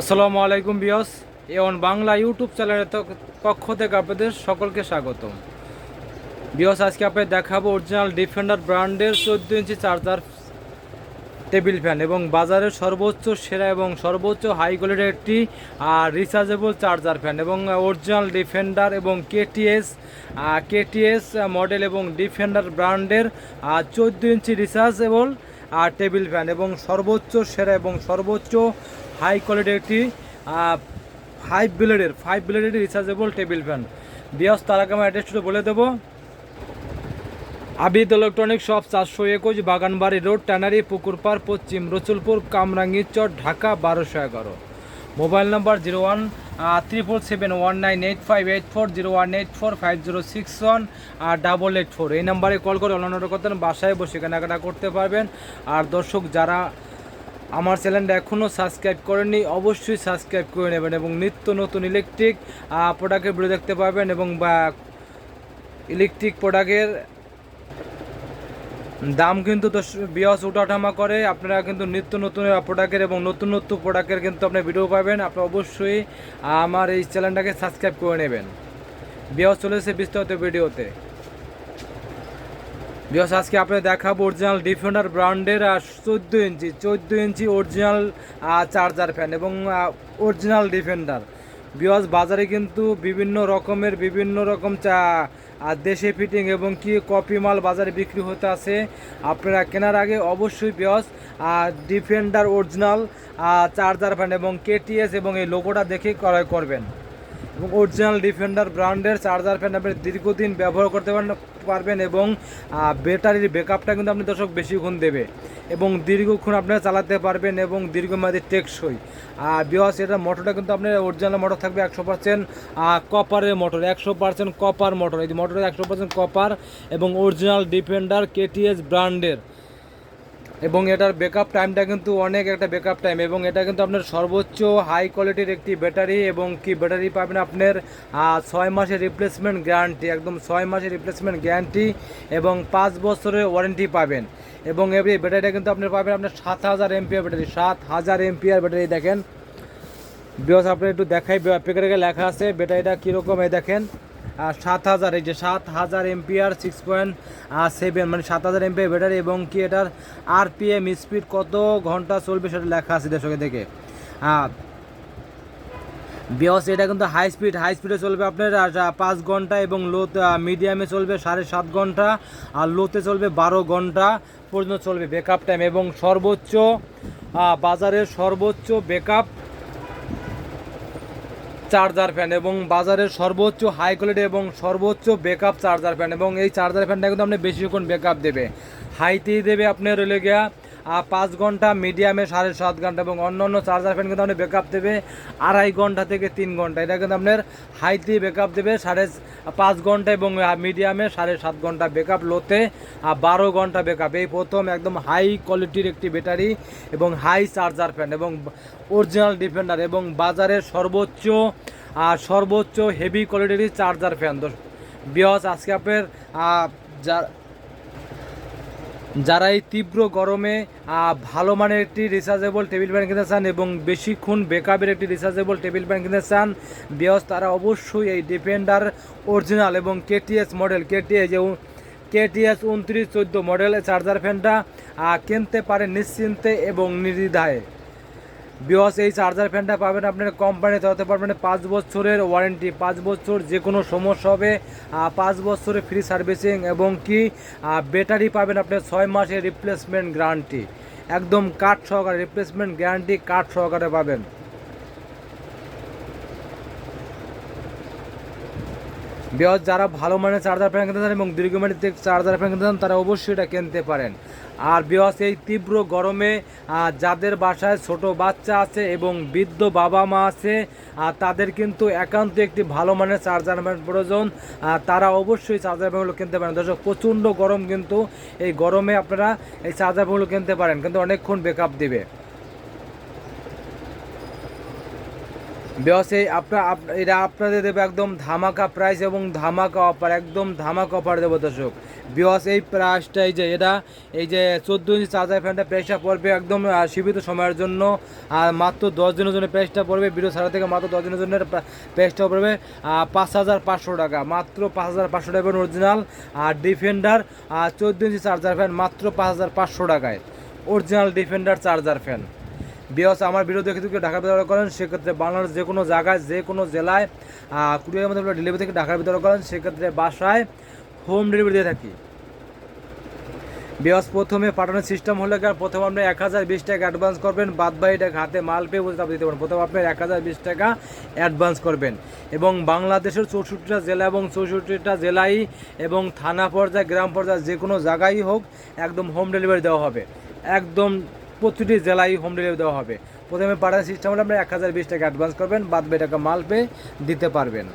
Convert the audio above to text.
আসসালামু আলাইকুম বিয়স এওন বাংলা ইউটিউব চ্যানেলের পক্ষ থেকে আপনাদের সকলকে স্বাগতম। বিয়স আজকে আপনাদের দেখাবো অরিজিনাল ডিফেন্ডার ব্র্যান্ডের চোদ্দ ইঞ্চি চার্জার টেবিল ফ্যান এবং বাজারের সর্বোচ্চ সেরা এবং সর্বোচ্চ হাই কোয়ালিটির একটি আর রিচার্জেবল চার্জার ফ্যান এবং অরিজিনাল ডিফেন্ডার এবং কেটিএস কেটিএস মডেল এবং ডিফেন্ডার ব্র্যান্ডের চোদ্দ ইঞ্চি রিচার্জেবল আর টেবিল ফ্যান এবং সর্বোচ্চ সেরা এবং সর্বোচ্চ হাই কোয়ালিটির একটি ফাইভ ব্লেডের ফাইভ ব্লেডের রিচার্জেবল টেবিল ফ্যান বিয়স, তার আগে আমার অ্যাড্রেসটা বলে দেবো। আবিদ ইলেকট্রনিক শপ চারশো একুশ বাগানবাড়ি রোড ট্যানারি পুকুরপাড় পশ্চিম রসুলপুর কামরাঙ্গি চর ঢাকা, বারোশো এগারো। Mobile number zero one three four seven one nine eight five eight four zero one eight four five zero six one আর ডাবল এইট ফোর এই নাম্বারে কল করে অন্যান্য করতেন বাসায় বসে কেনাকাটা করতে পারবেন। আর দর্শক, যারা আমার চ্যানেলটা এখনও সাবস্ক্রাইব করেননি, অবশ্যই সাবস্ক্রাইব করে নেবেন এবং নিত্য নতুন ইলেকট্রিক প্রোডাক্টের ভিডিও দেখতে পাবেন এবং বা ইলেকট্রিক প্রোডাক্টের দাম কিন্তু বিয়স উঠাঠামা করে। আপনারা কিন্তু নিত্য নতুন প্রোডাক্টের এবং নতুন নতুন প্রোডাক্টের কিন্তু আপনি ভিডিও পাবেন। আপনি অবশ্যই আমার এই চ্যানেলটাকে সাবস্ক্রাইব করে নেবেন। বিয়স চলে এসেছে বিস্তারিত ভিডিওতে। বিয়স আজকে আপনাদের দেখাবো অরিজিনাল ডিফেন্ডার ব্র্যান্ডের চোদ্দ ইঞ্চি চোদ্দ ইঞ্চি অরিজিনাল চার্জার ফ্যান এবং অরিজিনাল ডিফেন্ডার বিয়স বাজারে কিন্তু বিভিন্ন রকমের, বিভিন্ন রকম, চা আর দেশে ফিটিং এবং কি কপি মাল বাজারে বিক্রি হতে আছে। আপনারা কেনার আগে অবশ্যই বিয়স ডিফেন্ডার অরিজিনাল চার্জার ফ্যান এবং কেটিএস এবং এই লোগোটা দেখে ক্রয় করবেন। এবং অরিজিনাল ডিফেন্ডার ব্র্যান্ডের চার্জার ফ্যান আপনি দীর্ঘদিন ব্যবহার করতে পারেন- পারবেন এবং ব্যাটারির ব্যাকআপটা কিন্তু আপনি দর্শক বেশিক্ষণ দেবে। এবং দীর্ঘক্ষণ আপনারা চালাতে পারবেন এবং দীর্ঘমেয়াদী টেকসই। আর বিহস এটা মোটরটা কিন্তু আপনার অরিজিনাল মোটর থাকবে একশো পার্সেন্ট কপারের মোটর একশো পার্সেন্ট কপার মোটর এই মোটর একশো পার্সেন্ট কপার এবং অরিজিনাল ডিফেন্ডার কেটিএস ব্র্যান্ডের এবং এটার ব্যাকআপ টাইমটা কিন্তু অনেক একটা ব্যাকআপ টাইম এবং এটা কিন্তু আপনার সর্বোচ্চ হাই কোয়ালিটির একটি ব্যাটারি এবং কি ব্যাটারি পাবেন আপনার ছয় মাসের রিপ্লেসমেন্ট গ্যারান্টি একদম ছয় মাসের রিপ্লেসমেন্ট গ্যারান্টি এবং পাঁচ বছরের ওয়ারেন্টি পাবেন। এবং এই ব্যাটারিটা কিন্তু আপনার পাবেন আপনার সাত হাজার এমপিআর ব্যাটারি সাত হাজার এমপিআর ব্যাটারি দেখেন। বিকজ আপনি একটু দেখাই প্যাকেটে লেখা আছে ব্যাটারিটা কীরকম, এই দেখেন। সাত হাজার, এই যে সাত হাজার এমপিআর সিক্স পয়েন্ট সেভেন মানে সাত হাজার এমপিআর ব্যাটারি এবং কি এটার আরপিএম স্পিড কত ঘণ্টা চলবে সেটা লেখা আছে দর্শকের দেখে বিয়স, এটা কিন্তু হাই স্পিড হাই স্পিডে চলবে আপনার পাঁচ ঘণ্টা এবং লো মিডিয়ামে চলবে সাড়ে সাত ঘণ্টা, আর লোতে চলবে বারো ঘণ্টা পর্যন্ত চলবে ব্যাকআপ টাইম এবং সর্বোচ্চ বাজারের সর্বোচ্চ ব্যাকআপ চার্জার ফ্যান এবং বাজারের সর্বোচ্চ হাই কোয়ালিটি এবং সর্বোচ্চ ব্যাকআপ চার্জার ফ্যান এবং এই চার্জার ফ্যানটা কিন্তু আপনি বেশিক্ষণ ব্যাকআপ দেবে। হাইতেই দেবে আপনার রইলে গিয়া পাঁচ ঘণ্টা মিডিয়ামে সাড়ে সাত ঘণ্টা এবং অন্য অন্য চার্জার ফ্যান কিন্তু আপনি ব্যাকআপ দেবে আড়াই ঘণ্টা থেকে তিন ঘণ্টা। এটা কিন্তু আপনার হাইতে ব্যাকআপ দেবে সাড়ে পাঁচ ঘণ্টা এবং মিডিয়ামে সাড়ে সাত ঘণ্টা ব্যাকআপ লোতে বারো ঘণ্টা ব্যাকআপ এই প্রথম একদম হাই কোয়ালিটির একটি ব্যাটারি এবং হাই চার্জার ফ্যান এবং অরিজিনাল ডিফেন্ডার এবং বাজারের সর্বোচ্চ, আর সর্বোচ্চ হেভি কোয়ালিটির চার্জার ফ্যান বিয়স আজকে আপনার যা যারা এই তীব্র গরমে ভালো মানের একটি রিচার্জেবল টেবিল ফ্যান কিনতে চান এবং বেশিক্ষণ বেকআপের একটি রিচার্জেবল টেবিল ফ্যান কিনতে চান, বিয়স তারা অবশ্যই এই ডিফেন্ডার অরিজিনাল এবং কেটিএস মডেল কেটিএস কেটিএস উনত্রিশ চোদ্দ মডেলের চার্জার ফ্যানটা কিনতে পারে নিশ্চিন্তে এবং নির্দ্বিধায়। বিওস এই চার্জার ফ্যানটা পাবেন আপনার কোম্পানিতে হতে পারবেন পাঁচ বছরের ওয়ারেন্টি পাঁচ বছর যে কোনো সমস্যা হবে পাঁচ বছরের ফ্রি সার্ভিসিং এবং কি ব্যাটারি পাবেন আপনার ছয় মাসের রিপ্লেসমেন্ট গ্যারান্টি একদম কাঠ সহকারে রিপ্লেসমেন্ট গ্যারান্টি কাঠ সহকারে পাবেন। বিয়স যারা ভালো মানের চার্জার ফ্যান কিনতে চান এবং দীর্ঘমেয়াদী চার্জার ফ্যান কিনতে চান, তারা অবশ্যই এটা কিনতে পারেন। আর বিয়স এই তীব্র গরমে যাদের বাসায় ছোট বাচ্চা আছে এবং বৃদ্ধ বাবা মা আছে তাদের কিন্তু একান্ত একটি ভালো মানের চার্জার ফ্যান প্রয়োজন। তারা অবশ্যই চার্জার ফ্যানগুলো কিনতে পারেন। দর্শক, প্রচণ্ড গরম কিন্তু এই গরমে আপনারা এই চার্জার ফ্যানগুলো কিনতে পারেন, কিন্তু অনেকক্ষণ ব্যাকআপ দিবে। এই আপনার আপ- এটা আপনাদের দেবে একদম ধামাকা প্রাইস এবং ধামাকা অফার একদম ধামাকা অফার দেবো দর্শক। বিয়স এই প্রাইসটা এই যে এটা এই যে চোদ্দ ইঞ্চি চার্জার ফ্যানটা প্রাইসটা পড়বে একদম সীমিত সময়ের জন্য। আর মাত্র দশ দিনের জন্য প্রাইসটা পড়বে ভিডিও ছাড়া থেকে মাত্র দশ দিনের জন্য প্রাইসটা পড়বে পাঁচ হাজার পাঁচশো টাকা। মাত্র পাঁচ হাজার পাঁচশো টাকা অরিজিনাল আর ডিফেন্ডার আর চোদ্দ ইঞ্চি চার্জার ফ্যান মাত্র পাঁচ হাজার পাঁচশো টাকায়। Original defender charger fan. বিয়স আমার বিরুদ্ধে যদি কেউ ঢাকার ভিতরে করেন, সেক্ষেত্রে বাংলাদেশ যে কোনো জায়গায়, যে কোনো জেলায় কুড়িয়ার মধ্যে ডেলিভারি থেকে ঢাকার ভিতরে করেন, সেক্ষেত্রে বাসায় হোম ডেলিভারি দিয়ে থাকি। বিয়স প্রথমে পাঠানোর সিস্টেম হলে প্রথমে আপনি এক হাজার বিশ টাকা অ্যাডভান্স করবেন, বাদ বাকি হাতে মাল পেয়ে আপনি দিতে পারেন প্রথমে আপনি এক হাজার বিশ টাকা অ্যাডভান্স করবেন। এবং বাংলাদেশের চৌষট্টিটা জেলা এবং চৌষট্টিটা জেলায় এবং থানা পর্যায়ে, গ্রাম পর্যায়ে যে কোনো জায়গায় হোক, একদম হোম ডেলিভারি দেওয়া হবে। একদম প্রতিটি জেলায় হোম ডেলিভারি দেওয়া হবে। প্রথমে পাঠানোর সিস্টেম হলে আপনি এক হাজার বিশ টাকা অ্যাডভান্স করবেন, বাদ টাকা মাল পেয়ে দিতে পারবেন।